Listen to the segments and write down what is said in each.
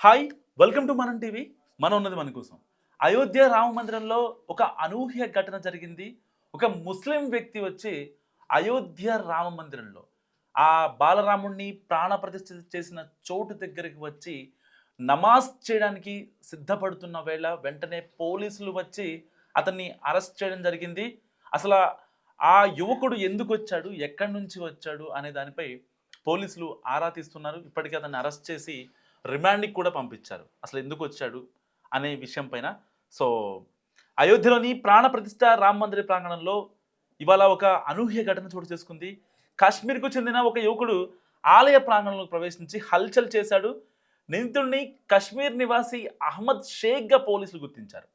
Hi welcome to Manam TV. మనం ఉన్నది మన కోసం. అయోధ్య రామ మందిరంలో ఒక అనూహ్య ఘటన జరిగింది. ఒక ముస్లిం వ్యక్తి వచ్చి అయోధ్య రామ మందిరంలో ఆ బాలరాముణ్ణి ప్రాణప్రతిష్ఠ చేసిన చోటు దగ్గరికి వచ్చి నమాజ్ చేయడానికి సిద్ధపడుతున్న వేళ వెంటనే పోలీసులు వచ్చి అతన్ని అరెస్ట్ చేయడం జరిగింది. అసలు ఆ యువకుడు ఎందుకు వచ్చాడు? ఎక్కడి నుంచి వచ్చాడు? అనే దానిపై పోలీసులు ఆరా తీస్తున్నారు. ఇప్పటికే అతన్ని అరెస్ట్ చేసి రిమాండ్కి కూడా పంపించారు. అసలు ఎందుకు వచ్చాడు అనే విషయం పైన. సో అయోధ్యలోని ప్రాణ ప్రతిష్ట రామ మందిర ప్రాంగణంలో ఇవాళ ఒక అనూహ్య ఘటన చోటు చేసుకుంది. కాశ్మీర్కు చెందిన ఒక యువకుడు ఆలయ ప్రాంగణంలోకి ప్రవేశించి హల్చల్ చేశాడు. నిందితుడిని కశ్మీర్ నివాసి అహ్మద్ షేక్గా పోలీసులు గుర్తించారు.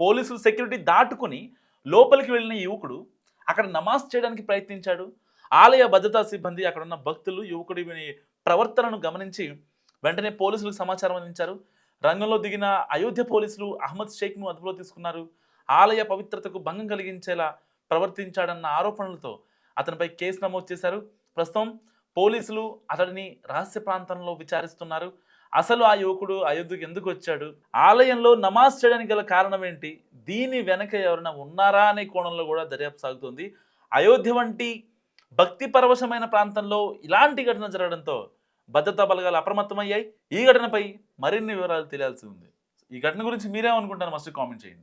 పోలీసులు సెక్యూరిటీ దాటుకుని లోపలికి వెళ్ళిన యువకుడు అక్కడ నమాజ్ చేయడానికి ప్రయత్నించాడు. ఆలయ భద్రతా సిబ్బంది అక్కడున్న భక్తులు యువకుడి ప్రవర్తనను గమనించి వెంటనే పోలీసులకు సమాచారం అందించారు. రంగంలో దిగిన అయోధ్య పోలీసులు అహ్మద్ షేక్ను అదుపులో తీసుకున్నారు. ఆలయ పవిత్రతకు భంగం కలిగించేలా ప్రవర్తించాడన్న ఆరోపణలతో అతనిపై కేసు నమోదు చేశారు. ప్రస్తుతం పోలీసులు అతడిని రహస్య ప్రాంతంలో విచారిస్తున్నారు. అసలు ఆ యువకుడు అయోధ్యకు ఎందుకు వచ్చాడు? ఆలయంలో నమాజ్ చేయడానికి గల కారణం ఏంటి? దీని వెనక ఎవరైనా ఉన్నారా అనే కోణంలో కూడా దర్యాప్తు సాగుతుంది. అయోధ్య వంటి భక్తి పరవశమైన ప్రాంతంలో ఇలాంటి ఘటన జరగడంతో భద్రతా బలగాలు అప్రమత్తమయ్యాయి. ఈ ఘటనపై మరిన్ని వివరాలు తెలియాల్సి ఉంది. ఈ ఘటన గురించి మీరేమనుకుంటారు మస్ట్ కామెంట్ చేయండి.